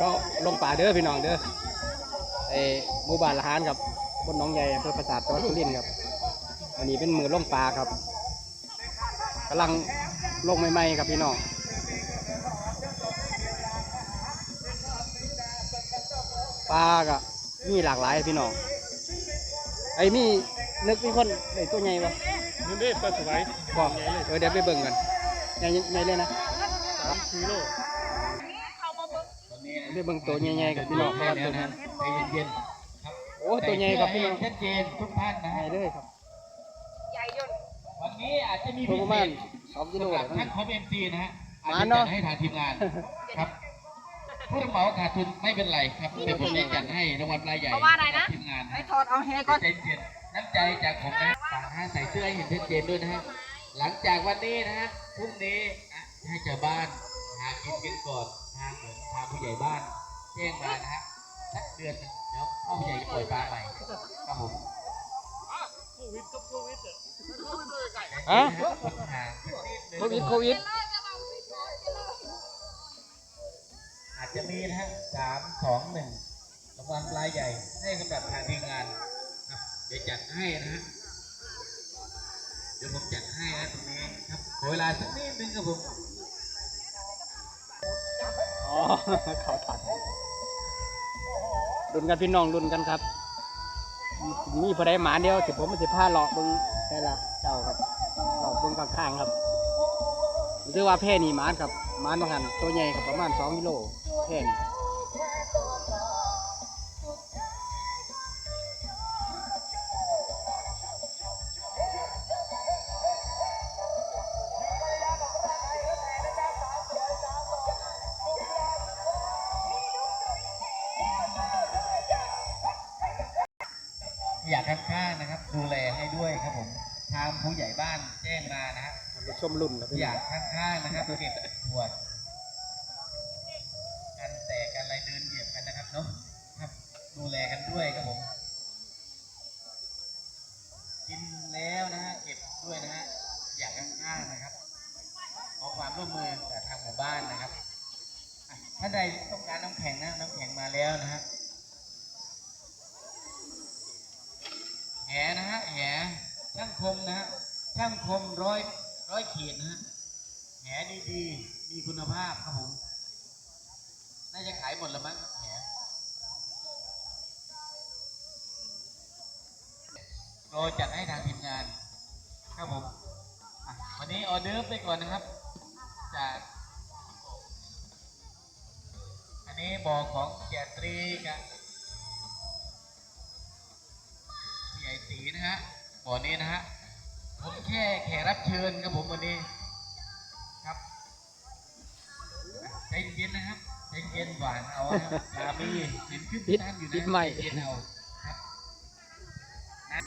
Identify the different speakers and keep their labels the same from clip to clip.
Speaker 1: ก็ลงป่าเด้อพี่น้องเด้อไอหมู่บ้านละหานครับบนหนองใหญ่อำเภอปราสาทจังหวัดสุรินทร์ครับอันนี้เป็นมือลงปลาครับกำลังลงใหม่ๆครับพี่น้องปลาก็มีหลากหลายพี่น้องไอ้มีนึกมีคนไอ้ตัวใหญ่ปะ
Speaker 2: นี่เด้ปลาสวาย
Speaker 1: บอก
Speaker 2: ใหญ่เลย
Speaker 1: เออเดี๋ยวไปเบิ่งกันใหญ่ใหญ่เลยนะ
Speaker 2: สามกิโล
Speaker 1: ไปเบิ่งตัวใหญ่ๆกับพี่น้องครับตัวนั้น
Speaker 3: ใจเย็นๆครับ
Speaker 1: โอ้ตัวใหญ่ครับพี่น้อง
Speaker 3: ชัดเจนทุกท่านนะ
Speaker 1: ใหญ่
Speaker 3: ฮะ
Speaker 1: เลยครับ
Speaker 3: วันนี้อาจจะมี
Speaker 1: ตัว
Speaker 3: พิ
Speaker 1: ประ
Speaker 3: เศ
Speaker 1: มาณ
Speaker 3: ษ
Speaker 1: สองกิโล
Speaker 3: สำหรับ
Speaker 1: นะ
Speaker 3: ท่านของเอ็มซีนะฮะอาจ
Speaker 1: มา
Speaker 3: จะ
Speaker 1: เนอะ
Speaker 3: จัดให้ทางทีมงานครับผู้รับเหมาขาดทุนไม่เป็นไรครับเดี๋ยวผมจะจัดให้รางวัลรายใหญ่
Speaker 4: เพราะว่าอะไรนะ
Speaker 3: กับทีมงาน
Speaker 4: ไป
Speaker 3: นะ
Speaker 4: ถอดเอาแฮก่อน
Speaker 3: ใจเย็นน้ำใจจากผมนะฝากให้ใส่เสื้อให้เห็นชัดเจนด้วยนะฮะหลังจากวันนี้นะฮะพรุ่งนี้อะให้ชาวบ้านหากินกันก่อน ทางเหมือนทางผู้ใหญ่บ้านแจ้งมานะฮะสักเดือนหนึ่งเดี๋ยวพ่อผู้ใหญ่จะปล่อยปลาใหม่ครับผม
Speaker 2: โควิดกับโควิดอะ
Speaker 1: อะ
Speaker 3: ห่าง
Speaker 1: โควิดโควิด
Speaker 3: อาจจะมีนะฮะสามสองหนึ่งรางวัลรายใหญ่ให้สำหรับทางทีมงานครับเดี๋ยวจัดให้นะฮะเดี๋ยวผมจัดให้นะตรงนี้ครับขอเวลาสักนิดนึงครับผม
Speaker 1: อ๋อ เขาถัดรุ่นกันพี่น้องรุ่นกันครับ มีพอได้หมาเดียวสิผมมันสิผ้าหลอกเบิ้งได้ละเจ้าครับหลอกเบิ้งข้างๆครับถือว่าแพร่นี่หมาครับหมานบางหันตัวใหญ่ครับประมาณสองกิโลแพร่นี่ ชมรุ่นครับพี่
Speaker 3: อ
Speaker 1: น้
Speaker 3: ยา
Speaker 1: อง
Speaker 3: กข้างๆนะครับเก็บขวดกันแตกกันอะไรเดินเหยียบกันนะครับเนาะครับดูแลกันด้วยครับผม กินแล้วนะฮะเก็บด้วยนะฮะอยากข้างๆนะครับขอความร่วมมือกับทางหมู่บ้านนะครับอะท่านใดต้องการน้ำแข็งนะน้ำแข็งมาแล้วนะฮะแหนะฮะแหช่างคมนะฮะช่างคมร้อย ร้อยขีดนะฮะแหดีๆ มีคุณภาพครับผม น่าจะขายหมดแล้วมั้งแหรอจัดให้ทางทีมงาน ครับผมวันนี้ออเดิร์ไปก่อนนะครับ จาก อันนี้บ่อของแจตรีกับใหญ่ตีนะฮะบ่อนี้นะฮะ ผมแค่แขกรับเชิญครับผมวันนี้ครับใจเย็นนะครับใจเย็นหวานเอานะครับลามีเห็นขึ้น
Speaker 1: ปิด
Speaker 3: ท่านอยู่นะ
Speaker 1: ปิดไม่
Speaker 3: ใจเย็นเอาครับนะ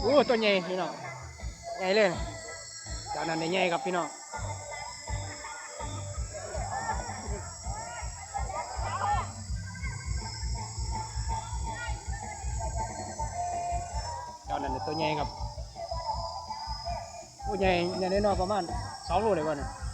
Speaker 1: โอ้ตัวใหญ่พี่น้องใหญ่เลยเจ้านั้นได้ใหญ่ครับพี่น้อง ตัวใหญ่ครับโอ้ใหญ่ใหญ่แน่นอนประมาณสองโลเลยวันย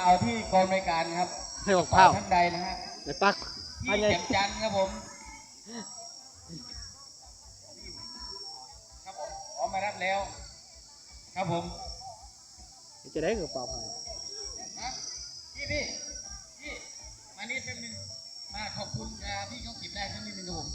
Speaker 3: เอาที่กองบริการครับ
Speaker 1: เสื้อข้าว
Speaker 3: ท่านใดนะฮะ
Speaker 1: ไปปัก
Speaker 3: ที่
Speaker 1: อันใหญ่
Speaker 3: แจ่มจันทร์ครับผมครับผมพร้อมมารับแล้ว ครับผม
Speaker 1: จะได้กระเป๋าให้
Speaker 3: ฮะพี่พี่พี่มานี่แป๊บนึงมาขอบคุณอ่าพี่เขาเก็บได้สักนิดนึงครับผม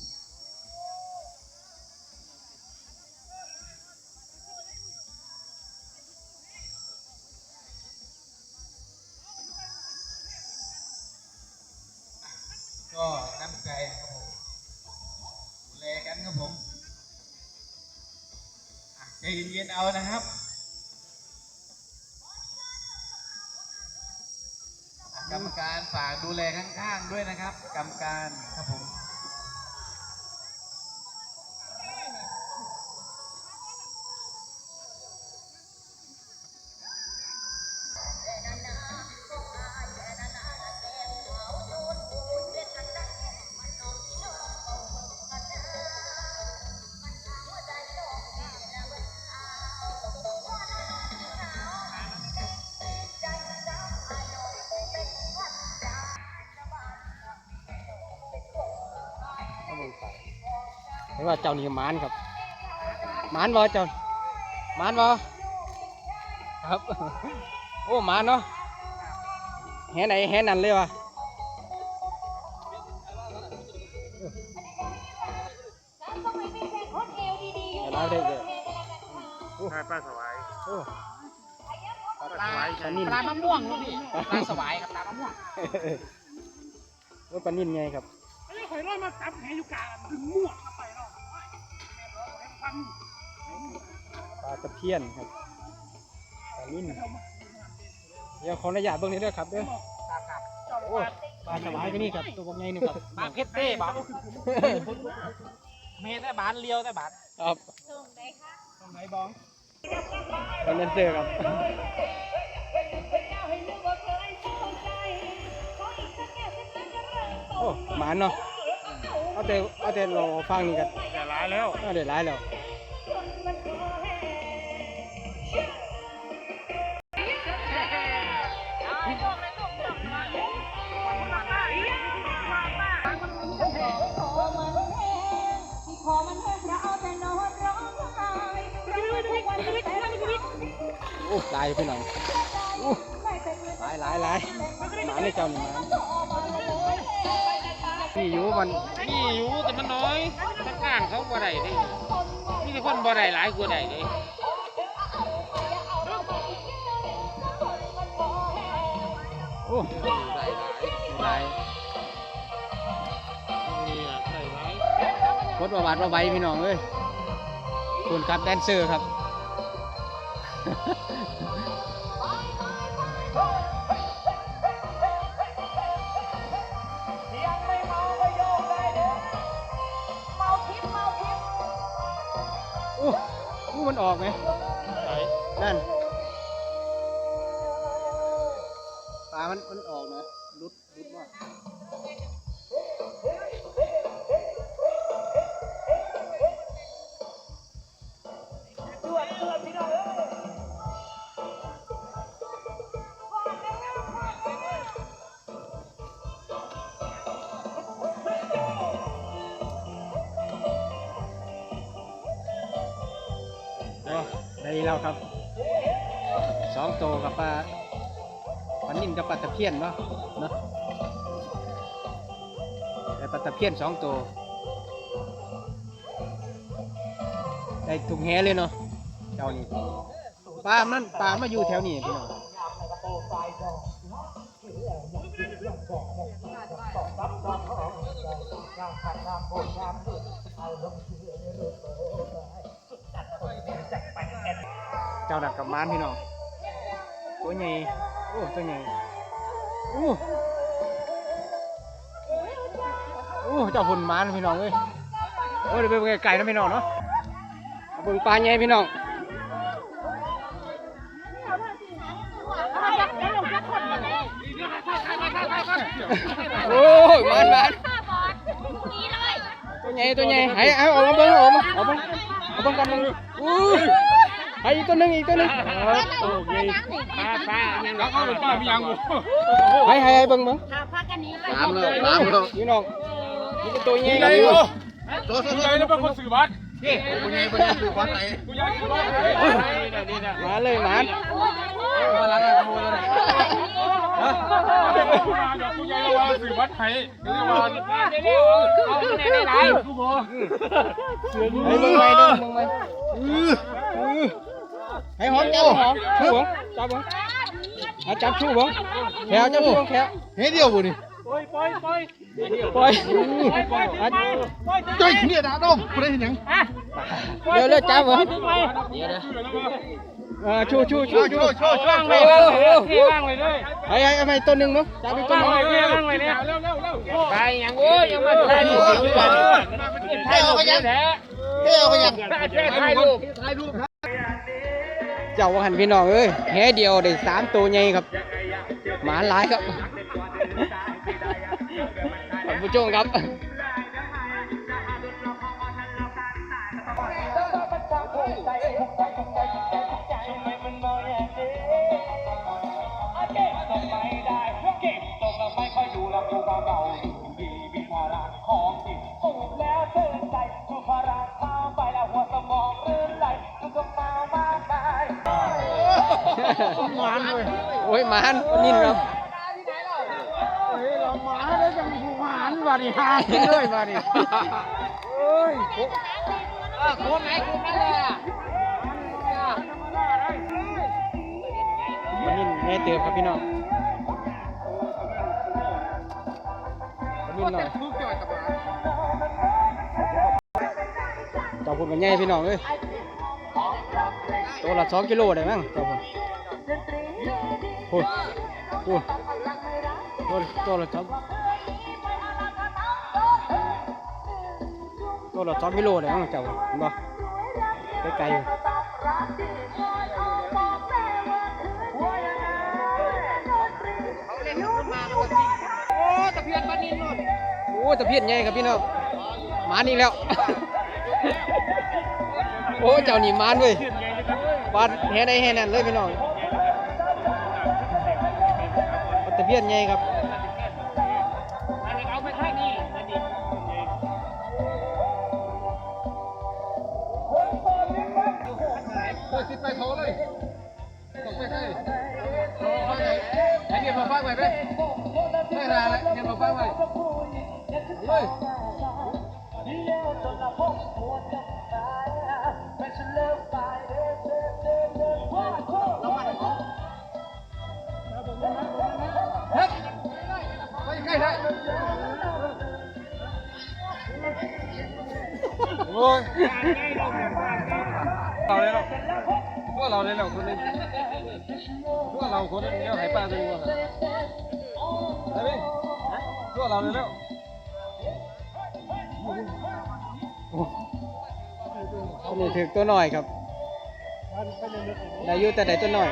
Speaker 3: ย็นเอานะครับกรรมการฝากดูแลข้างๆด้วยนะครับ กรรมการครับผม
Speaker 1: ว่าเจ้านี่หมานครับหมานบ่เจ้าหมานบ่ครับ โอ้หมานเนาะแหไหนแหนั่นเลยวะ
Speaker 4: ต้องไม่เป็นแฟนคนเอวดีๆอยู่
Speaker 1: เดี๋ยวเราได้เลย
Speaker 2: ใช่ป้าสวาย
Speaker 1: โอ้
Speaker 2: ป้าสวาย
Speaker 1: ปลานิ่น
Speaker 3: ปลามะม่วงลูกพี่ปลาสวายครับปลามะม่วง
Speaker 1: โอ้ปลานิ่นไงครับ
Speaker 2: ไอ้หอยร้อยมาจับแหอยู่กลางดึงมั่วเข้าไปเนาะฟัง
Speaker 1: ปลาตะเพียนครับปลานิ่นเดี๋ยวขออนุญาตเบิ่งนี้ด้วยครับเด้อโอ้ปลาสวายก็นี่ครับตัวใหญ่นี่ครับ
Speaker 3: ปลาเพชรเต้บ้าเมตรแต่บานเลียวแต่บาน
Speaker 1: ครับ
Speaker 4: ส่งไหนคะ
Speaker 3: ตรงไหนบ้อง
Speaker 1: เป็นเลนเซอร์ครับ
Speaker 4: เจ้าให้รู้ว่าเคยเข้าใจขออีกสักแก้วสักน้ำจะเริ่มต้น
Speaker 1: โอ้หมานเนาะเอาแต่เอาแต่รอฟังนี่กัน
Speaker 2: แต่ร้ายแล้ว
Speaker 1: เอาเดี๋ยวร้ายแล้ว ลายพี่น้องโอ้หลายหลายหลายหมาในเจ้านี่หมานี่อยู่มัน
Speaker 5: นี่อยู่แต่มันน้อยข้างข้างเขาบ่ได้เด้มีแต่คนบ่ได้หลายกว่าได้เด้
Speaker 1: โอ้
Speaker 5: ได้หลาย
Speaker 1: หลาย
Speaker 5: นี่ล่ะได้หลาย
Speaker 1: กดประวัติประใบพี่น้องเอ้ยคุณครับแดนเซอร์ครับ อ้โอ้มันออกไหม
Speaker 5: ไหน
Speaker 1: นั่นปลามันมันออกนะ นิ่มกับปลาตะเพียนเนาะเนาะได้ปลาตะเพียนสองตัวได้ถุงแหเลยเนาะเจ้านี่ปลามันปลามาอยู่แถวนี้พี่น้องเจ้าดักกับม้านพี่น้องตัวใหญ่ อ้ตัวใหญ่โอ้โอ้เจ้าฝุ่นมานพี่น้องเอ้ยโอ้เดี๋ยวไปเบิ่งไกลๆนะพี่น้องเนาะเอาเบิ่งปลาใหญ่พี่น้องโอ้ยมันมันตัวใหญ่ตัวใหญ่ให้เอาเอามาเบิ้งเอามาเอามาเอาเบิ้งกันมึงอุ้ย ไปอีกตัวหนึงอีกตัวหนึง
Speaker 2: ป้าป้ายังรักเขาเป็นป้าพี่ยังบ่
Speaker 1: ให้ให้ให้เบิ่งเบิ่ง
Speaker 5: สามเลยสามเลย
Speaker 1: พี่น้องนี่เป็นตัวใหญ่
Speaker 2: ใหญ่
Speaker 1: ครับ
Speaker 2: บ่ใหญ่แล้วเป็นคนสื่อบัตร
Speaker 5: คุณยายคุณยายคือวัดไหน
Speaker 2: กูอยากสื่อบัตรนี่นะ
Speaker 1: มาเลยหมาน
Speaker 5: มาล้างขโมยเลย
Speaker 2: กูใหญ่แล้วว่าสื่อบัตรให้เรียกว่าเร็วๆเอาคะแนนได้หลายกูบ่
Speaker 1: ให้เบิ่งไว้เด้อเบิ่งไว้ ให้หอมจับหอมชูบ่จับบ่เอาจับชูบ่แขวจับชูบ่แขว
Speaker 5: เฮ้ยเดียวบุนี่
Speaker 2: ปล่อยปล่อยปล่อย
Speaker 1: ปล่อยอะ
Speaker 5: จ้อยเนี่ยดาดองคุณได้เห็นยัง
Speaker 1: เร็วเร็วจับบ่
Speaker 2: ไป
Speaker 1: เออชูชูชูชู
Speaker 5: โชว์โชว์
Speaker 2: ว่าง
Speaker 5: โช
Speaker 2: ไว้
Speaker 5: ว์
Speaker 2: เลยเทว่างไว้เลย
Speaker 1: ให้ให้ให้ตัวหนึงเนาะจับอีกตัว
Speaker 2: ว่าง
Speaker 1: หนึง
Speaker 2: ไว้เลยว่างไว้เนี่ยเร็วเร็วเร็วไปยังโอ้ยยังมาถ่ายรูปอยู่บ้านถ่ายรูปอยู่แท้
Speaker 5: เฮ้ยเอาไปยัง
Speaker 2: ถ่ายรูป
Speaker 5: ถ่ายรูปครับ
Speaker 1: เจ้าวหันพี่น้องเอ้ยแห่เดียวได้สามตัวใหญ่ครับ หมาหลายครับท่านผู้ชมครับ
Speaker 5: ไม่ได้พวา นเลย
Speaker 1: โอ้ยมานนิ่นครับ
Speaker 5: เฮ้ยเราหมาได้จังหวานว่ะนี่ฮาเลยว่ะนี่เอ้ย
Speaker 2: คนไหนคนนั้นเลยอะ
Speaker 1: มันนิ่นแม่เติมครับพี่น้องมันนิ่นหน่อยเจ้าพูดมันใหญ่พี่น้องเอ้ยตัวละสองกิโลได้มั้งเจ้า พูดพูดพูดตัวตัวละสองตัวละสองกิโลได้มั้งเจ้าบ่ไกลๆอยู่
Speaker 2: โอ้ตะเพียนบ้านนี้นู่น
Speaker 1: โอ้ตะเพียนใหญ่ครับพี่น้องมานอีกแล้ว โอ้เจ้านี่มานเว้ยปานแห่ใดแห่นั่นเลยพี่น้อง เพียนใหญ่ครับ
Speaker 5: พวกเราเลยหรอกคนนึงพวเราคนนึงเดี๋ยวให้ป้าดูว่าไอ้พี่วเราเลยแล้ว
Speaker 1: คนนี้ถือตัวหน่อยครับได้ยู่แต่ได้ตัวหน่อย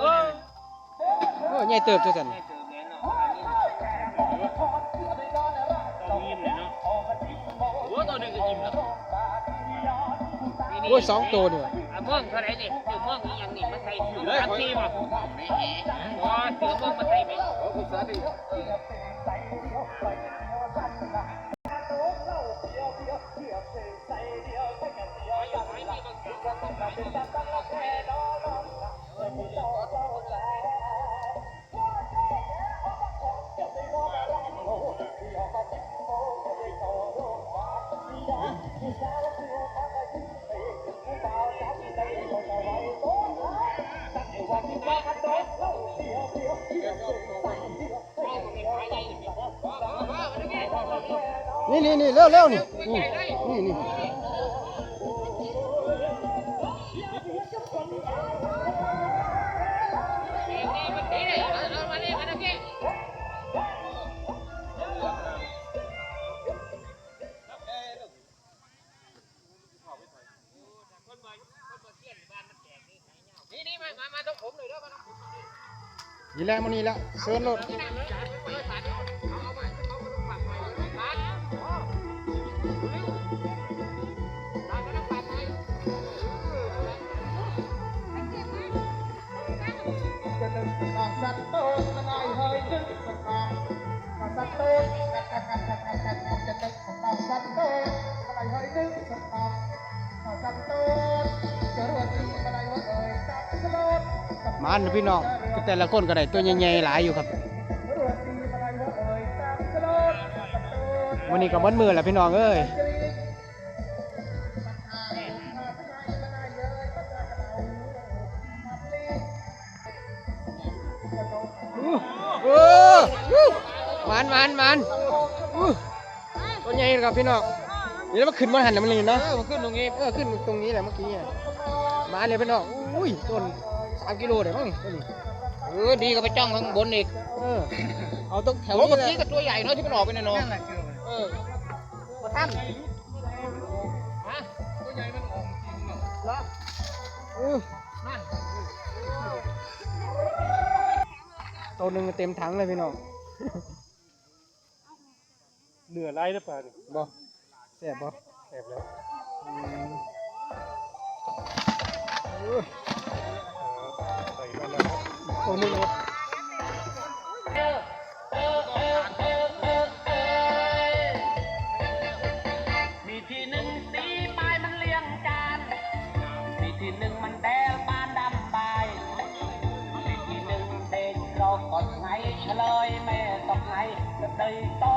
Speaker 2: เออ
Speaker 1: โอ้ใหญ่เติบตัวสัน
Speaker 2: โอ้
Speaker 1: ยสองตัวนี่ว่ะ
Speaker 2: อะม่วงเท่าไหร่นี่ถือม่วงอีหยังนี่มาใส่ถือสามทีบ่อ๋อถือม่วงมาใส่ไหม
Speaker 1: นี่นี่นี่เร็วเร็วนี่นี่นี่นี่
Speaker 2: นี่นี่มามามาต้องผมเลยเด้อมาต้องผม
Speaker 1: นี่แหละมันนี่แหละเชิญรถ มะอันนะนึกน้อกก็าพี่น้องแต่ละคนก็ได้ตัวใหญ่ๆหลายอยู่ครับวันนี้ก็มัานมือแหละพี่น้องเอ้ย มานหมานหมานอู้ตัวใหญ่ครับพี่น้องนี่แล้วมันขึ้นมาหันแล้วมันเลยเนาะ
Speaker 6: เออมันขึ้นตรงนี้
Speaker 1: เออขึ้นตรงนี้แหละเมื่อกี้อะมาเลยพี่น้องอุ้ยต้นสามกิโลได้มั้งต้นนี้
Speaker 5: เออดีก็ไปจ้องข้างบนอีก
Speaker 1: เออเอาตรงแถว
Speaker 5: โอ้
Speaker 1: นี้
Speaker 5: เมื่อ
Speaker 1: แหละ
Speaker 5: กี้ก็ตัวใหญ่เนาะที่มันออกไปน่ะเนาะ
Speaker 6: นั่นแหละคือ
Speaker 5: เออมาท่านฮะ
Speaker 6: ตัวใหญ่มันออกจริงเนาะ
Speaker 5: เหรอ
Speaker 1: ตัวหนึ่งเต็มถังเลยพี่น้อง
Speaker 2: เหนือไรหรือเปล่าเนี่ย
Speaker 1: บ่แซ่บบ่
Speaker 2: แอบแล้ว
Speaker 1: อืมอื้อ
Speaker 2: ใส่มาแล้ว
Speaker 1: ตัวหนึงเลย
Speaker 5: 可以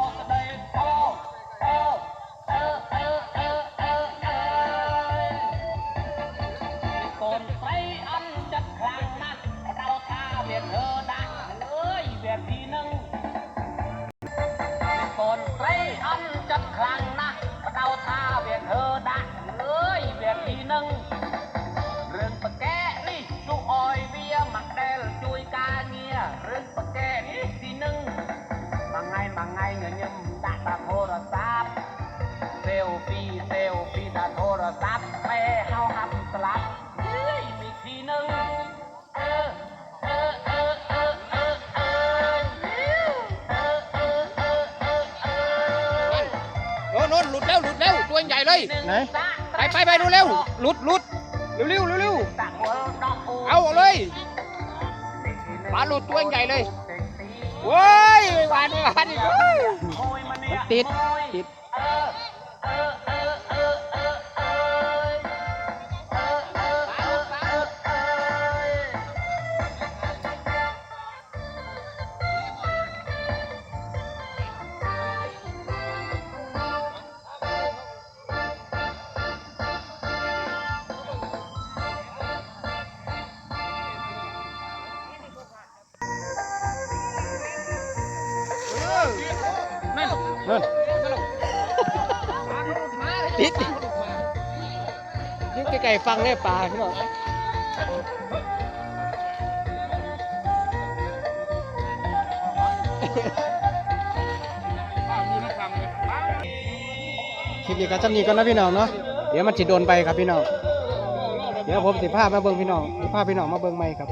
Speaker 5: โน่นโน่
Speaker 6: นหลุดแล้วหลุดแล้วตัวใหญ่เลย
Speaker 1: ไหน
Speaker 6: ไปไปไปดูเร็วหลุดหลุดเร็วเร็วเร็วเร็ว
Speaker 5: เอา
Speaker 6: เอาเลยปลาหลุดตัวใหญ่เลยโว้ยไม่หวานไม่หวานอีกเว้ย
Speaker 1: ติดติด นั่นติดยิ่งไกลๆฟังได้ปลาพี่น้องคลิปนี้ก็จำนี้ก่อนนะพี่น้องเนาะเดี๋ยวมันสิโดนไปครับพี่น้องเดี๋ยวผมสิพามาเบิ่งพี่น้องสิพาพี่น้องมาเบิ่งใหม่ครับ